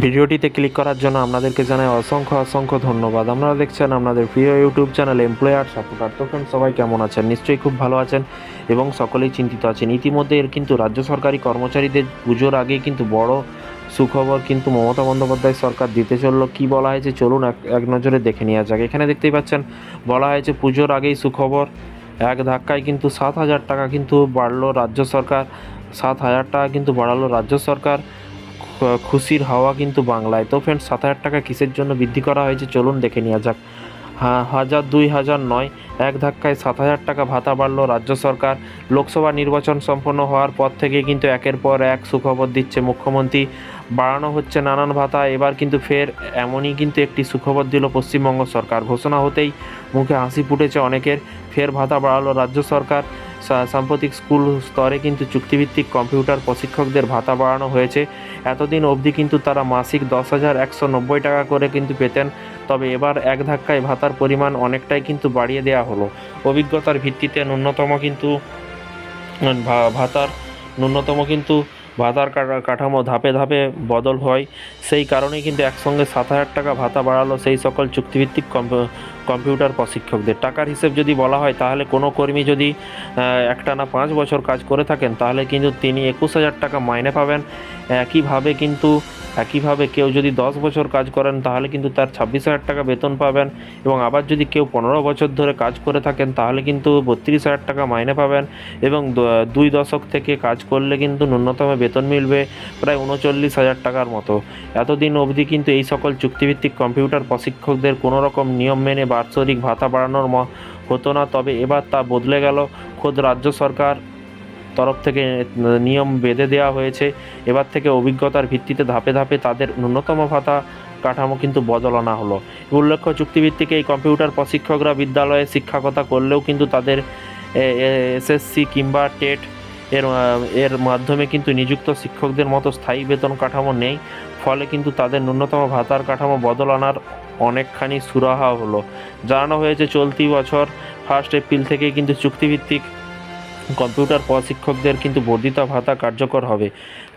ভিডিওটিতে ক্লিক করার জন্য আপনাদেরকে জানাই অসংখ্য অসংখ্য ধন্যবাদ। আপনারা দেখছেন আপনাদের প্রিয় ইউটিউব চ্যানেল এমপ্লয়ার সাপোর্টার তো friends, সবাই কেমন আছেন? নিশ্চয়ই খুব ভালো আছেন এবং সকলেই চিন্তিত আছেন। ইতিমধ্যে এর কিন্তু রাজ্য সরকারি কর্মচারীদের পুজোর আগে কিন্তু বড় সুখবর কিন্তু মমতা বন্দ্যোপাধ্যায় সরকার দিতে চলল। কি বলা হয়েছে? চলুন এক এক নজরে দেখে নেওয়া যাক। এখানে দেখতেই পাচ্ছেন বলা হয়েছে পুজোর আগেই সুখবর। এক ধাক্কায় কিন্তু সাত হাজার টাকা কিন্তু বাড়লো রাজ্য সরকার। সাত হাজার টাকা কিন্তু বাড়ালো রাজ্য সরকার। খুশির হাওয়া কিন্তু বাংলায়। তো ফ্রেন্ডস সাত হাজার টাকা কিসের জন্য বৃদ্ধি করা হয়েছে? চলুন দেখে নেওয়া যাক। হ্যাঁ হাজার, দুই হাজার, নয়, এক ধাক্কায় সাত হাজার টাকা ভাতা বাড়লো রাজ্য সরকার। লোকসভা নির্বাচন সম্পন্ন হওয়ার পর থেকে কিন্তু একের পর এক সুখবর দিচ্ছে মুখ্যমন্ত্রী। বাড়ানো হচ্ছে নানান ভাতা, এবার কিন্তু ফের এমনই কিন্তু একটি সুখবর দিল পশ্চিমবঙ্গ সরকার। ঘোষণা হতেই মুখে হাসি ফুটেছে অনেকের। ফের ভাতা বাড়ালো রাজ্য সরকার। সাম্প্রতিক স্কুল স্তরে কিন্তু চুক্তিভিত্তিক কম্পিউটার প্রশিক্ষকদের ভাতা বাড়ানো হয়েছে। এতদিন অবধি কিন্তু তারা মাসিক দশ হাজার একশো নব্বই টাকা করে কিন্তু পেতেন, তবে এবার এক ধাক্কায় ভাতার পরিমাণ অনেকটাই কিন্তু বাড়িয়ে দেওয়া হলো। অভিজ্ঞতার ভিত্তিতে ন্যূনতম কিন্তু ভাতার ন্যূনতম কিন্তু ভাতার কাঠা- কাঠামো ধাপে ধাপে বদল হয়। সেই কারণেই কিন্তু একসঙ্গে সাত হাজার টাকা ভাতা বাড়ালো সেই সকল চুক্তিভিত্তিক কম্প- কম্পিউটার প্রশিক্ষকদের। টাকার হিসেব যদি বলা হয়, তাহলে কোনো কর্মী যদি একটা একটানা পাঁচ বছর কাজ করে থাকেন, তাহলে কিন্তু তিনি একুশ হাজার টাকা মাইনে পাবেন। একইভাবে কিন্তু একইভাবে কেউ যদি দশ বছর কাজ করেন, তাহলে কিন্তু তার ছাব্বিশ হাজার টাকা বেতন পাবেন এবং আবার যদি কেউ পনেরো বছর ধরে কাজ করে থাকেন, তাহলে কিন্তু বত্রিশ হাজার টাকা মাইনে পাবেন এবং দুই দশক থেকে কাজ করলে কিন্তু ন্যূনতম বেতন মিলবে প্রায় উনচল্লিশ হাজার টাকার মতো। এতদিন অবধি কিন্তু এই সকল চুক্তিভিত্তিক কম্পিউটার প্রশিক্ষকদের কোনো রকম নিয়ম মেনে বাৎসরিক ভাতা বাড়ানোর হতো না। তবে এবার তা বদলে গেল। খোদ রাজ্য সরকার তরফ থেকে নিয়ম বেঁধে দেওয়া হয়েছে। এবার থেকে অভিজ্ঞতার ভিত্তিতে ধাপে ধাপে তাদের ন্যূনতম ভাতা কাঠামো কিন্তু বদল আনা হলো উল্লেখ্য চুক্তিভিত্তিক এই কম্পিউটার প্রশিক্ষকরা বিদ্যালয়ে শিক্ষকতা করলেও কিন্তু তাদের এসএসসি কিংবা টেট এর এর মাধ্যমে কিন্তু নিযুক্ত শিক্ষকদের মতো স্থায়ী বেতন কাঠামো নেই। ফলে কিন্তু তাদের ন্যূনতম ভাতার কাঠামো বদল আনার অনেকখানি সুরাহা হলো। জানানো হয়েছে, চলতি বছর ফার্স্ট এপ্রিল থেকে কিন্তু চুক্তিভিত্তিক কম্পিউটার প্রশিক্ষকদের কিন্তু বর্ধিত ভাতা কার্যকর হবে।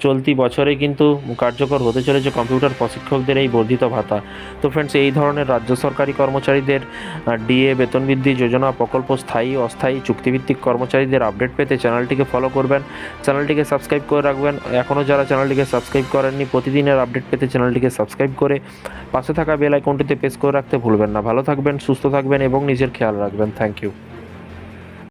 চলতি বছরে কিন্তু কার্যকর হতে চলেছে কম্পিউটার প্রশিক্ষকদের এই বর্ধিত ভাতা। তো ফ্রেন্ডস এই ধরনের রাজ্য সরকারি কর্মচারীদের ডিএ বেতন বৃদ্ধি যোজনা প্রকল্প স্থায়ী, অস্থায়ী চুক্তিভিত্তিক কর্মচারীদের আপডেট পেতে চ্যানেলটিকে ফলো করবেন। চ্যানেলটিকে সাবস্ক্রাইব করে রাখবেন। এখনও যারা চ্যানেলটিকে সাবস্ক্রাইব করেননি, প্রতিদিনের আপডেট পেতে চ্যানেলটিকে সাবস্ক্রাইব করে পাশে থাকা বেল আইকনটিতে প্রেস করে রাখতে ভুলবেন না। ভালো থাকবেন, সুস্থ থাকবেন এবং নিজের খেয়াল রাখবেন। Thank you